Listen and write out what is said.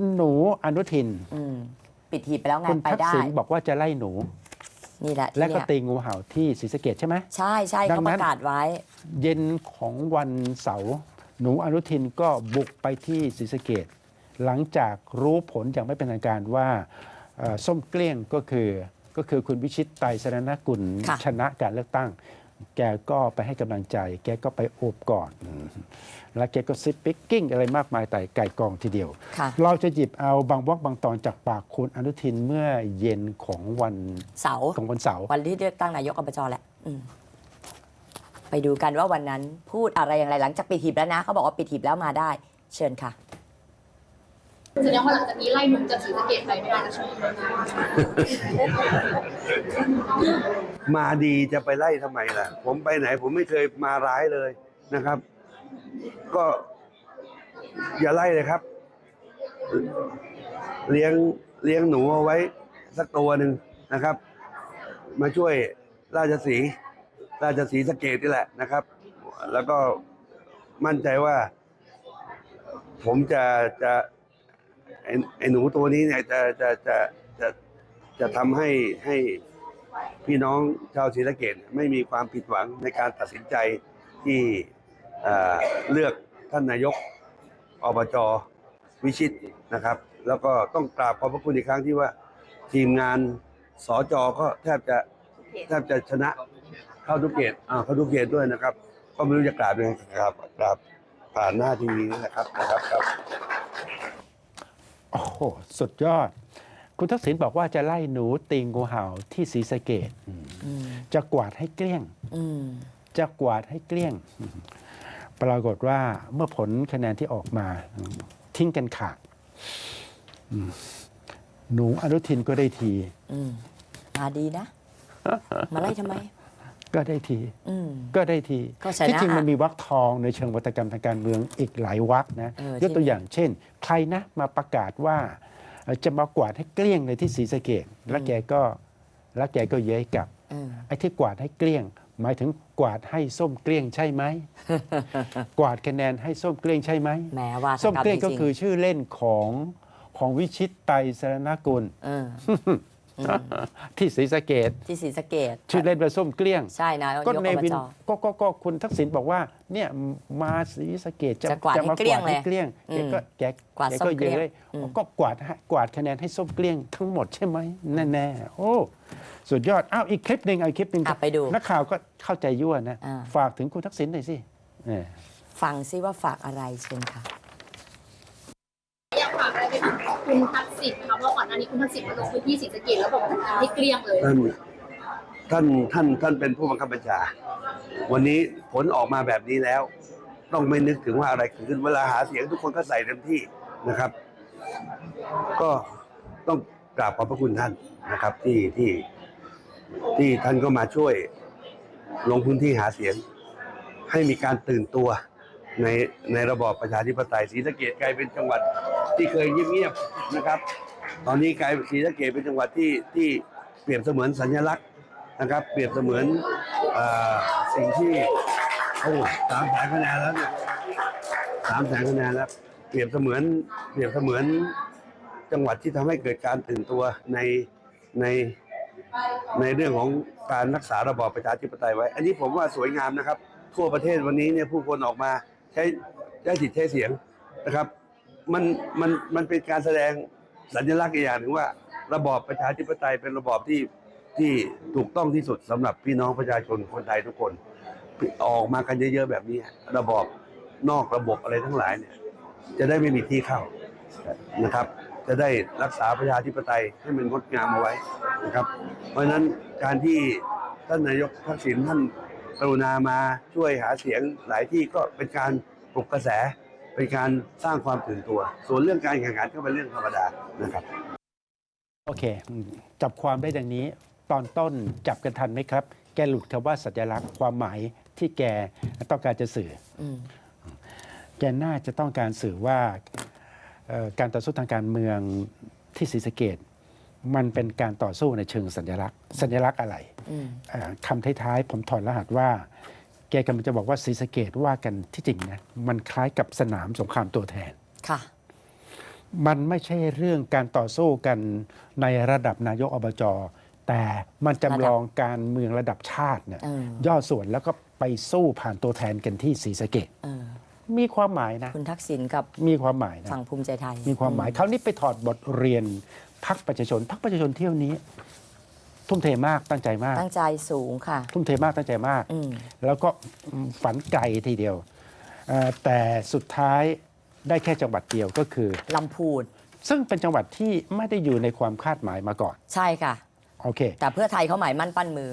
คุณหนูอนุทิน อืมปิดหีบไปแล้วไงคุณไปทักได้ ษิณบอกว่าจะไล่หนู นี่แหละที่และก็เนี่ยตีงูเห่าที่ศรีสะเกดใช่ไหม ใช่ใช่ดังเขานั้ปนระกาศไว้ เย็นของวันเสาร์หนูอนุทินก็บุกไปที่ศรีสะเกดหลังจากรู้ผลอย่างไม่เป็นทางการว่าเอ่อส้มเกลี้ยงก็คือก็คือคุณวิชิตไตรสรณกุลค่ะ ชนะการเลือกตั้ง แกก็ไปให้กำลังใจ แกก็ไปโอบกอดแล้วแกก็ซิปปิกกิ้งอะไรมากมายแต่ไก่กองทีเดียวค่ะเราจะหยิบเอาบางวรรคบางตอนจากปากคุณอนุทินเมื่อเย็นของวันเสาร์ของวันเสาร์วันที่เลือกตั้งนายกอบจแหละอืมไปดูกันว่าวันนั้นพูดอะไรอย่างไรหลังจากปิดหีบแล้วนะ เขาบอกว่าปิดหีบแล้วมาได้ เชิญค่ะแสดงว่าหลังจากนี้ไล่หนุ่มจากศรีสะเกดไปไม่ได้แล้วใช่ไหม มาดีจะไปไล่ทำไมล่ะ ผมไปไหน ผมไม่เคยมาร้ายเลยนะครับ ก็อย่าไล่เลยครับ เลี้ยงเลี้ยงหนูเอาไว้ สักตัวหนึ่งนะครับ มาช่วยราชสีราชสีสะเกดนี่แหละนะครับ แล้วก็มั่นใจว่า ผมจะจะไอ้ไอ้หนูตัวนี้เนี่ยจะจะจะจะจะทำให้ให้ พี่น้องชาวศรีสะเกดไม่มีความผิดหวังในการตัดสินใจที่เอ่อเลือกท่านนายกอบจวิชิตนะครับ แล้วก็ต้องกราบขอบพระคุณอีกครั้งที่ว่าทีมงานสอจอก็แทบจะแทบจะชนะเข้าทุกเกตอ่าเข้าทุกเกตด้วยนะครับ ก็ไม่รู้จะกราบยังไงครับกราบผ่านหน้าทีวีนี่นะครับนะครับครับโอ้โหสุดยอด คุณทักษิณบอกว่าจะไล่หนูตีงูเห่าที่ศรีสะเกดอืมจะกวาดให้เกลี้ยงอืมจะกวาดให้เกลี้ยง ปรากฏว่าเมื่อผลคะแนนที่ออกมา ทิ้งกันขาดอืมหนูอนุทินก็ได้ทีอืมมาดีนะ มาไล่ทำไม ก็ได้ทีอืมก็ได้ทีก็ชนะที่จริงมันมีวักทองในเชิงวัตกรรมทางการเมืองอีกหลายวักนะเออยกตัวอย่างเช่น ใครนะมาประกาศว่าเอ่อ จะมากวาดให้เกลี้ยงเลยที่ศรีสะเกดแล้วแกก็แล้วแกก็เย้ยกลับเออไอ้ที่กวาดให้เกลี้ยง หมายถึงกวาดให้ส้มเกลี้ยงใช่ไหมกวาดคะแนนให้ส้มเกลี้ยงใช่ไหมแหมว่าส้มเกลี้ยงจก็ริงๆคือชื่อเล่นของของวิชิตไตรสรณกุลเอออืม ที่ศรีสะเกดที่ศรีสะเกดชื่อเล่นว่าส้มเกลี้ยง ใช่นะยก็กเนอบวินจก็ก็ก็คุณทักษิณบอกว่าเนี่ยมาศรีสะเกดจะจะกวาดให้มาเกลี้ยงให้เลยเกลี้ยงอืแกมก็แกกวาดแกส้มก็เกลี้ยงเย้ยอืมก็กวาดให้กวาดคะแนนให้ส้มเกลี้ยงทั้งหมดใช่ไหมแน่ๆโอ้สุดยอดอ้าวอีกคลิปหนึ่งเอาอีกคลิปหนึ่งอะไปดูนักข่าวก็เข้าใจยั่วนะอ่าฝากถึงคุณทักษิณหน่อยสิเออฟังซิว่าฝากอะไรเชิญค่ะ อยากฝากอะไรไปถึง คุณทักษิณนะคะเพราะก่อนหน้านี้คุณทักษิณมาลงพื้นที่ศรีสะเกดแล้วบอกว่าให้เกลี้ยงเลยท่านท่านท่านท่านเป็นผู้บังคับบัญชา วันนี้ผลออกมาแบบนี้แล้ว ต้องไม่นึกถึงว่าอะไรเกิดขึ้นเวลาหาเสียงทุกคนก็ใส่เต็มที่นะครับ ก็ต้องกราบขอบพระคุณท่านนะครับ ที่ที่ที่ท่านก็มาช่วยลงพื้นที่หาเสียง ให้มีการตื่นตัวในในระบอบประชาธิปไตยศรีสะเกดกลายเป็นจังหวัด ที่เคยเงียบๆนะครับ ตอนนี้กลายศรีสะเกดเป็นจังหวัดที่ที่เปรียบเสมือนสัญลักษณ์นะครับ เปรียบเสมือนอสิ่งที่โอ้สามแสนคะแนนแล้วเนี่ยสามแสนคะแนนแล้วเปรียบเสมือนเปรียบเสมือนจังหวัดที่ทำให้เกิดการตื่นตัวในในในเรื่องของการรักษาระบอบประชาธิปไตยไว้ อันนี้ผมว่าสวยงามนะครับ ทั่วประเทศวันนี้เนี่ยผู้คนออกมาใช้ใช้สิทธิ์ใช้เสียงนะครับ มันมันมันเป็นการแสดงสัญลักษณ์อีกอย่างหนึ่งว่า ระบอบประชาธิปไตยเป็นระบอบที่ที่ถูกต้องที่สุดสำหรับพี่น้องประชาชนคนไทยทุกคน ออกมากันเยอะๆแบบนี้ ระบอบนอกระบบอะไรทั้งหลายเนี่ย จะได้ไม่มีที่เข้านะครับ จะได้รักษาประชาธิปไตยให้มันงดงามเอาไว้นะครับ เพราะฉะนั้นการที่ท่านนายกทักษิณท่านกรุณามาช่วยหาเสียงหลายที่ก็เป็นการปลุกกระแส เป็นการสร้างความตื่นตัว ส่วนเรื่องการแข่งขันก็เป็นเรื่องธรรมดานะครับ โอเคอืมจับความได้ดังนี้ ตอนต้นจับกันทันไหมครับ แกหลุดคำว่าสัญลักษณ์ความหมายที่แกต้องการจะสื่ออืมแกน่าจะต้องการสื่อว่าเอ่อการต่อสู้ทางการเมืองที่ศรีสะเกดมันเป็นการต่อสู้ในเชิงสัญลักษณ์ สัญลักษณ์อะไรอืมเอ่อคำท้ายๆผมถอดรหัสว่า แกกำลังจะบอกว่าศรีสะเกดว่ากันที่จริงนะมันคล้ายกับสนามสงครามตัวแทน ค่ะ มันไม่ใช่เรื่องการต่อสู้กันในระดับนายกอบจแต่มันจำลองการเมืองระดับชาติเนี่ยเออย่อส่วนแล้วก็ไปสู้ผ่านตัวแทนกันที่ศรีสะเกดเออมีความหมายนะ คุณทักษิณกับมีความหมายนะ ฝั่งภูมิใจไทยมีความหมายคราวนี้ไปถอดบทเรียนพักประชาชนพักประชาชนเที่ยวนี้ ทุ่มเทมากตั้งใจมาก ตั้งใจสูงค่ะ ทุ่มเทมากตั้งใจมาก อืมแล้วก็ฝันไกลทีเดียวเอ่อแต่สุดท้ายได้แค่จังหวัดเดียวก็คือ ลำพูนซึ่งเป็นจังหวัดที่ไม่ได้อยู่ในความคาดหมายมาก่อน ใช่ค่ะ โอเค แต่เพื่อไทยเขาหมายมั่นปั้นมือ